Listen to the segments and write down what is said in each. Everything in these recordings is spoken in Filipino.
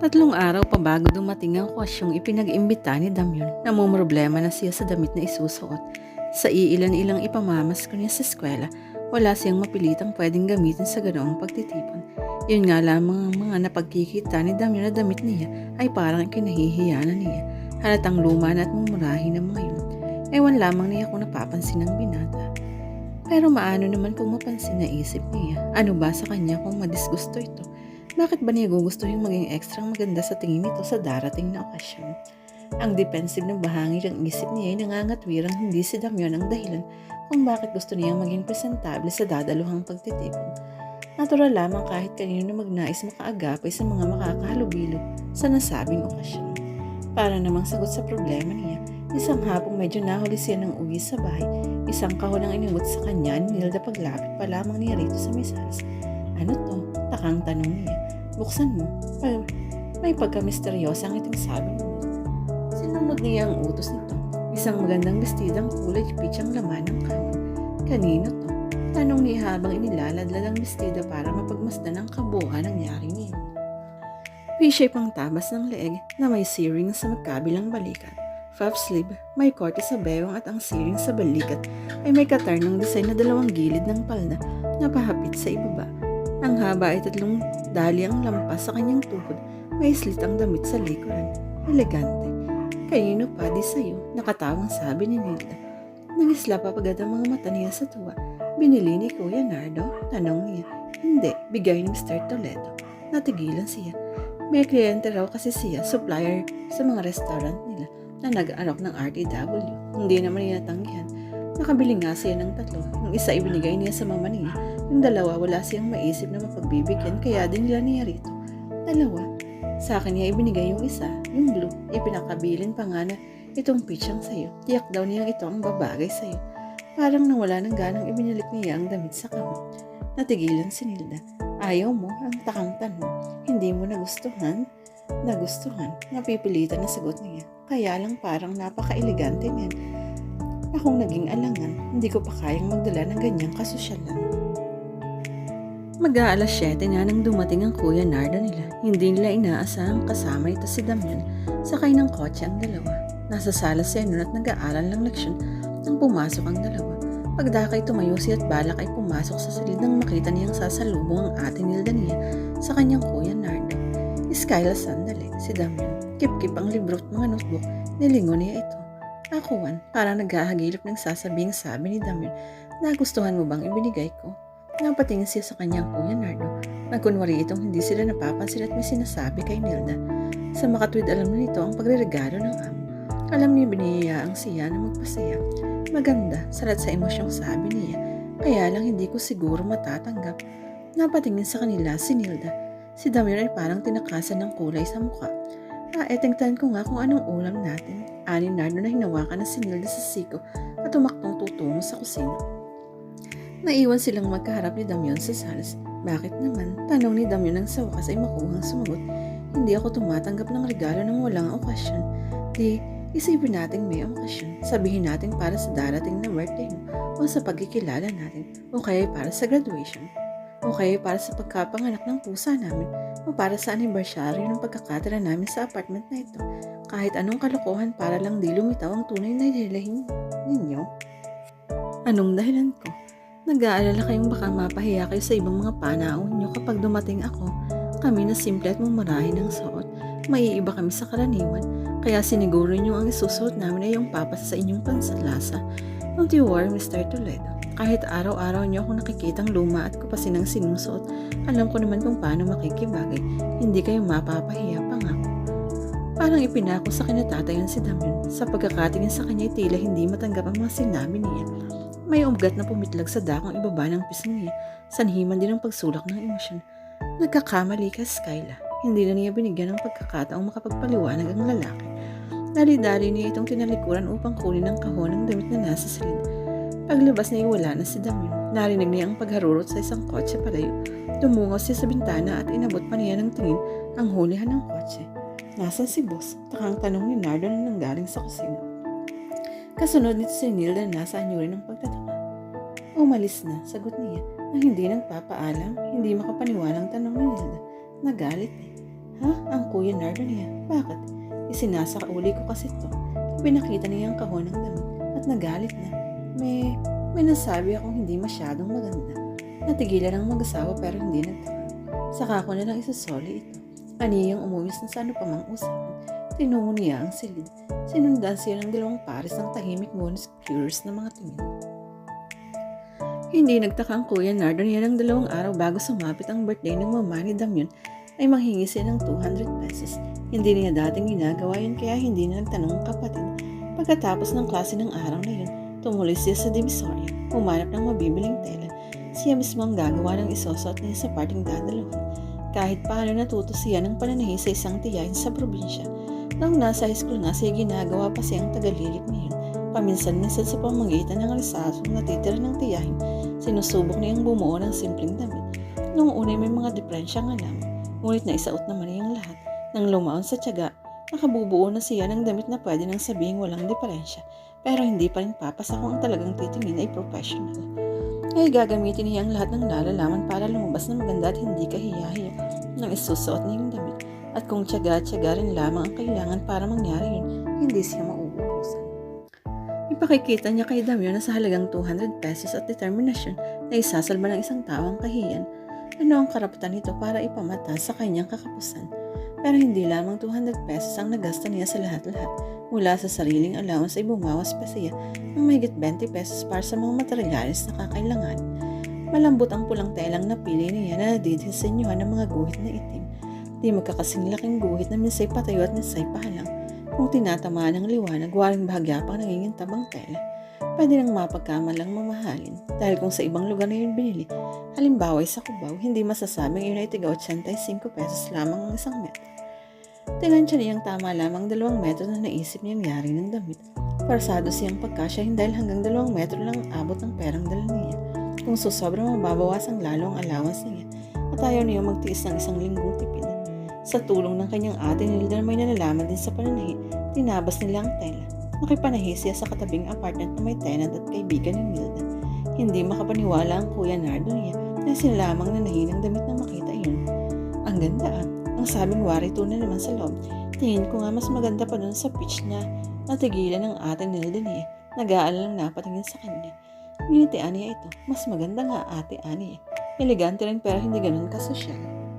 Tatlong araw pa bago dumating ang kwasyong ipinag-imbita ni Damyon, namumroblema na siya sa damit na isusuot. Sa iilan-ilang ipamamas ko niya sa eskwela, wala siyang mapilitang pwedeng gamitin sa ganoong pagtitipon. Yun nga lamang ang mga napagkikita ni Damyon na damit niya ay parang kinahihiya na niya. Halatang luma na at mumurahin ng mga yun. Ewan lamang niya kung napapansin ng binata. Pero maano naman kung mapansin na isip niya, ano ba sa kanya kung madisgusto ito? Bakit ba niya gugustuhin maging extra maganda sa tingin nito sa darating na okasyon? Ang defensive na bahagi ng isip niya ay nangangatwirang hindi si Damyon ang dahilan kung bakit gusto niyang maging presentable sa dadaluhang pagtitipon. Natural lamang kahit kanino na magnais makaagapay sa mga makakahalubilo sa nasabing okasyon. Para namang sagot sa problema niya, isang hapong medyo nahuli siya ng uwi sa bahay, isang kahon ang inabot sa kanya ni Nilda paglapit pa lamang niya rito sa misalas. Ano to? Takang tanong niya. Buksan mo. Ay, may pagka-misteryosa ang iting sabi mo. Sinunod niya ang utos nito. Isang magandang bestidang kulay peach ang laman ng kahon. Kanino to? Tanong niya habang inilaladlad ang bestida para mapagmasdan ang kabuuan ng nangyari niya. V-shape ang tabas ng leeg na may searing sa magkabilang balikat. Puff sleeve, may korte sa bewang at ang searing sa balikat ay may katarnang design na dalawang gilid ng palda na pahapit sa ibaba. Ang haba ay tatlong dali ang lampas sa kanyang tuhod. May slit ang damit sa likuran. Elegante. Kanino pa di sa'yo? Nakatawang sabi ni Nilda. Nangisla pa pagad ang mga mata niya sa tuwa. Binili ni Kuya Nardo? Tanong niya. Hindi, bigay ni Mr. Toledo. Natigilan siya. May kliyente raw kasi siya, supplier sa mga restaurant nila na nag-alok ng RTW. Hindi naman niya tanggihan. Nakabili nga siya ng tatlo. Yung isa ibinigay niya sa mama niya. Yung dalawa wala siyang maisip na mapagbibigyan kaya din nila niya rito. Dalawa. Sa akin niya ibinigay yung isa, yung blue. Ipinakabilin pa nga na itong peach ang sayo. Tiyak daw niyang ito ang babagay sayo. Parang nawala ng ganang ibinalik niya ang damit sa kama. Natigilan si Nilda. Ayaw mo ang takang tanong. Hindi mo nagustuhan? Nagustuhan. Napipilitan na sagot niya. Kaya lang parang napaka-elegante niyan. Akong naging alangan, hindi ko pa kayang magdala ng ganyang kasosyalan. Mag-aalas 7 na nang dumating ang kuya Narda nila. Hindi nila inaasahang kasama ito si Damian. Sakay ng kotse ang dalawa. Nasa sala siya nun at nag-aaral ng leksyon nang pumasok ang dalawa. Pagdakay tumayo siya at balak ay pumasok sa silid nang makita niyang sasalubong ang ate Nilda niya sa kanyang kuya Nardo. Skyla sandali, si Damian. Kip-kip ang libro at mga notebook. Nilingon niya ito. Akuan, parang naghahagilap ng sasabing sabi ni Damian. Nagustuhan mo bang ibinigay ko? Napatingin siya sa kanyang kuya Nardo. Nagkunwari itong hindi sila napapansin at may sinasabi kay Nilda. Sa makatwid alam na nito ang pagreregalo ng amo. Alam niya biniyayaan siya na magpasaya. Maganda, salat sa emosyong sabi niya. Kaya lang hindi ko siguro matatanggap. Napatingin sa kanila si Nilda. Si Damir ay parang tinakasan ng kulay sa mukha. Ah, etingtan ko nga kung anong ulam natin. Ani Nardo na hinawakan na si Nilda sa siko at tumaktong tutungo sa kusina. Naiwan silang magkaharap ni Damyon sa salas. Bakit naman? Tanong ni Damyon nang sa wakas ay makuhang sumagot. Hindi ako tumatanggap ng regalo ng walang okasyon. Di, isipin natin may okasyon. Sabihin natin para sa darating na birthday mo o sa pagkikilala natin o kaya para sa graduation o kaya para sa pagkapanganak ng pusa namin o para sa anibersaryo ng pagkakatira namin sa apartment na ito. Kahit anong kalokohan para lang di lumitaw ang tunay na dahilan ninyo. Anong dahilan ko? Nag-aalala kayong baka mapahiya kayo sa ibang mga panahon nyo kapag dumating ako. Kami na simple at mumurahin ng suot. Maiiba kami sa karaniwan. Kaya siniguro nyo ang isusuot namin ay yung papas sa inyong pansalasa. Don't you worry, Mr. Toledo. Kahit araw-araw nyo akong nakikitang luma at kupasin ang sinusuot, alam ko naman kung paano makikibagay. Hindi kayo mapapahiya pa nga. Parang ipinako sa kinatatayan si Damyon. Sa pagkakatingin sa kanya, tila hindi matanggap ang mga sinabi niya. May ugat na pumitlag sa dakong ibaba ng pisngi. Sanhiman din ang pagsulak ng emosyon. Nagkakamali ka, Skyla. Hindi na niya binigyan ng pagkakataong makapagpaliwanag ang lalaki. Dali-dali niya itong tinalikuran upang kunin ang kahon ng damit na nasa silid. Paglabas niya wala na si Damyon. Narinig niya ang pagharurot sa isang kotse palayo. Tumungo siya sa bintana at inabot pa niya ng tingin ang hulihan ng kotse. Nasaan si boss? Takang tanong ni Nardo na nanggaling sa kusina. Kasunod nito si Nilda na nasa anyuri ng pagtataka. Umalis na, sagot niya, na hindi nagpapaalam, hindi makapaniwalang tanong ni Nilda. Nagalit eh. Ha? Ang Kuya Nardo niya. Bakit? Isinasa uli ko kasi to. Pinakita niya ang kahon ng damit at nagalit na. May, may nasabi akong hindi masyadong maganda. Natigilan ang mag-asawa pero hindi nagtaka. Saka ko na lang isasoli ito. Aniyang umuwis na sa ano pa mang usapan. Tinungo niya ang silid. Sinundan siya ng dalawang pares ng tahimik ngunit curious na mga tingin. Hindi nagtaka ang Kuya Nardo niya ng dalawang araw bago sumapit ang birthday ng mama ni Damyon ay manghingi siya ng 200 pesos. Hindi niya dating ginagawa yun kaya hindi na nagtanong ang kapatid. Pagkatapos ng klase ng araw na yun, tumuloy siya sa divisoria, humanap ng mabibiling tela. Siya mismo ang gagawa ng isosot niya sa parting dadalawan. Kahit paano natuto siya ng pananahi sa isang tiyahin sa probinsya. Nang nasa high school na siya ginagawa pa siyang tagalilit niya. Paminsan-minsan sa pamagitan ng resasong natitira ng tiyahin, sinusubok niyang bumuo ng simpleng damit. Noong una may mga diferensya nga lang, ngunit naisaot naman niyang lahat. Nang lumaon sa tiyaga, nakabubuo na siya ng damit na pwede nang sabihin walang diferensya, pero hindi pa rin papasa kung ang talagang titingin ay professional. Ngayon gagamitin niya ang lahat ng lalalaman para lumabas na maganda at hindi kahiyahiya nang isusuot niya yung damit. At kung tiyaga-tiyaga rin lamang ang kailangan para mangyari yun, hindi siya mauubusan. Ipakikita niya kay Damyo na sa halagang 200 pesos at determinasyon na isasalba ng isang tao ang kahiyan, ano ang karapatan nito para ipamata sa kanyang kakapusan. Pero hindi lamang 200 pesos ang nagasta niya sa lahat-lahat. Mula sa sariling allowance ay bumawas pa siya ng mahigit 20 pesos para sa mga materialis na kakailangan. Malambot ang pulang telang napili niya na nadidisenyohan ng mga guhit na itim. Di magkakasing laking guhit na minsay patayo at minsay pahalang. Kung tinatamaan ng liwanag, waring bahagya pang nangingintabang tela. Pwede nang mapagkamalang mamahalin dahil kung sa ibang lugar na yun binili, halimbawa sa Cubao, hindi masasabing yun ay tiga 85 pesos lamang ang isang metro. Tinansya niyang tama lamang dalawang metro na naisip niyang yari ng damit. Parsado siyang pagkasyahin dahil hanggang dalawang metro lang ang abot ng perang dala niya. Kung susobra mababawasan lalo ang allowance niya at ayaw niya magtiis ng isang linggong tipid. Sa tulong ng kanyang ate Nilda may nalalaman din sa pananahi, tinabas nila ang tela. Nakipanahi siya sa katabing apartment na may tenant at kaibigan ni Nilda. Hindi makapaniwala ang kuya Nardo niya na sila lamang nanahi ng damit na makita iyon. Ang ganda ah. Ang sabing warito na naman sa loob. Tingin ko nga mas maganda pa dun sa pitch na natigilan ng ate Nilda niya. Nag-aalang napatingin sa kanya. Nginitian niya ito. Mas maganda nga ate Ani. Elegante rin pero hindi ganun kasosyal.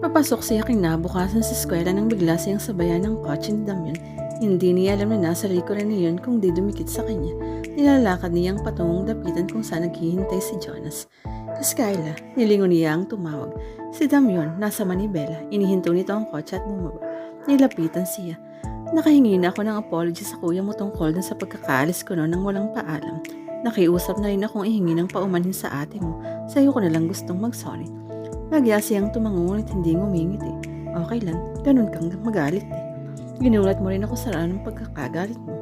Papasok siya kinabukasan sa eskwela nang bigla siyang sabayan ng kotse ni Damyon. Hindi niya alam na nasa likuran niyon kung di dumikit sa kanya. Nilalakad niyang patungong dapitan kung saan naghihintay si Jonas. Skyla, nilingon niya ang tumawag. Si Damyon, nasa Manibela. Inihinto nito ang kotse at bumaba. Nilapitan siya. Nakahingi na ako ng apology sa kuya mo tungkol dun sa pagkakaalis ko noon nang walang paalam. Nakiusap na rin akong ihingi ng paumanhin sa ate mo. Sa'yo ko na lang gustong mag-sorry. Nagya siyang tumangungot hindi ngumingit eh. Okay lang, ganun kang magalit eh. Ginulat mo rin ako sa raan ng pagkakagalit mo.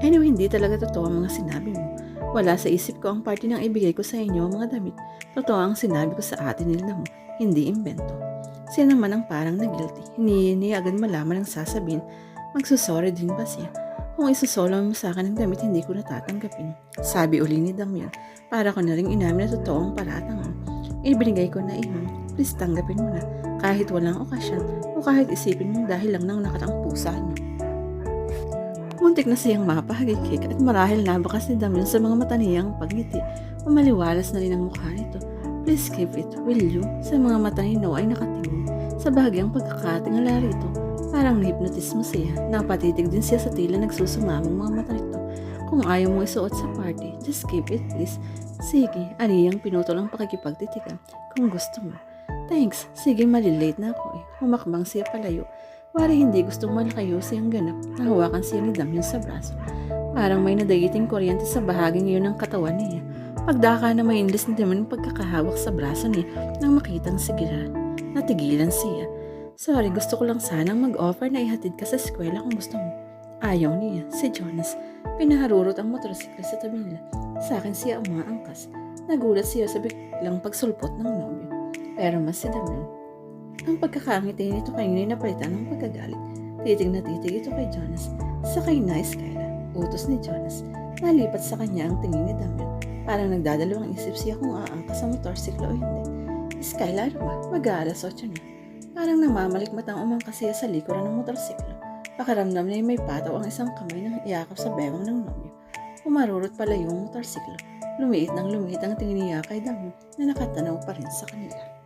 Anyway, hindi talaga totoo ang mga sinabi mo. Wala sa isip ko ang party nang ibigay ko sa inyo mga damit. Totoo ang sinabi ko sa atin nila mo, hindi imbento. Siya naman ang parang na guilty. Hindi niya agad malaman ang sasabihin. Magsusorry din ba siya? Kung isusolo mo sa akin ang damit, hindi ko natatanggapin. Sabi uli ni Damyon, para ko na rin inamin na totoo ang paratangan. Ibinigay ko na iyon. Please tanggapin mo na. Kahit walang okasyon o kahit isipin mo dahil lang ng nakatang pusa niyo. Muntik na siyang mapahagikik at marahil nabakas ni Damyon sa mga mata niyang pagngiti. Umaliwalas na rin ang mukha nito. Please keep it, will you? Sa mga mata ni Noah ay nakatingin. Sa bahagyang pagkakatingala rito, parang nahipnotismo siya. Napatitig din siya sa tila nagsusumamang mga mata nito. Kung ayaw mo isuot sa party, just keep it please. Sige, aniyang pinutol ang pakikipagtitigan. Kung gusto mo. Thanks. Sige, malilate na ako eh. Humakbang siya palayo. Wari hindi gustong malakayo siyang ganap. Nahawakan siya ni Damyon sa braso. Parang may nadagiting kuryente sa bahaging iyon ng katawan niya. Pagdaka na may inlis ni Damyon pagkakahawak sa braso niya nang makitang sigila. Natigilan siya. Sorry, gusto ko lang sanang mag-offer na ihatid ka sa eskwela kung gusto mo. Ayaw niya, si Jonas. Pinaharurot ang motorsiklo sa tabi nila. Sa akin siya umaangkas. Nagulat siya sa biglang pagsulpot ng nobyo. Pero mas si Damyon. Ang pagkakangiti nito kay Nina napalitan ng pagkagalit. Titig na titig ito kay Jonas. Sa kay Nice Skyla. Utos ni Jonas. Nalipat sa kanya ang tingin ni Damyon. Parang nagdadalawang isip siya kung aangkas sa motorsiklo o hindi. Skyla, ano ba? Mag-aalas 8 na. Parang namamalikmat ang umangkas siya sa likuran ng motorsiklo. Pakaramdam niya may pataw ang isang kamay ng iyakap sa bewang ng nobyo. Umarurot pala yung motorsiklo. Lumiit ng lumiit ang tingin niya kay Dami na nakatanaw pa rin sa kanila.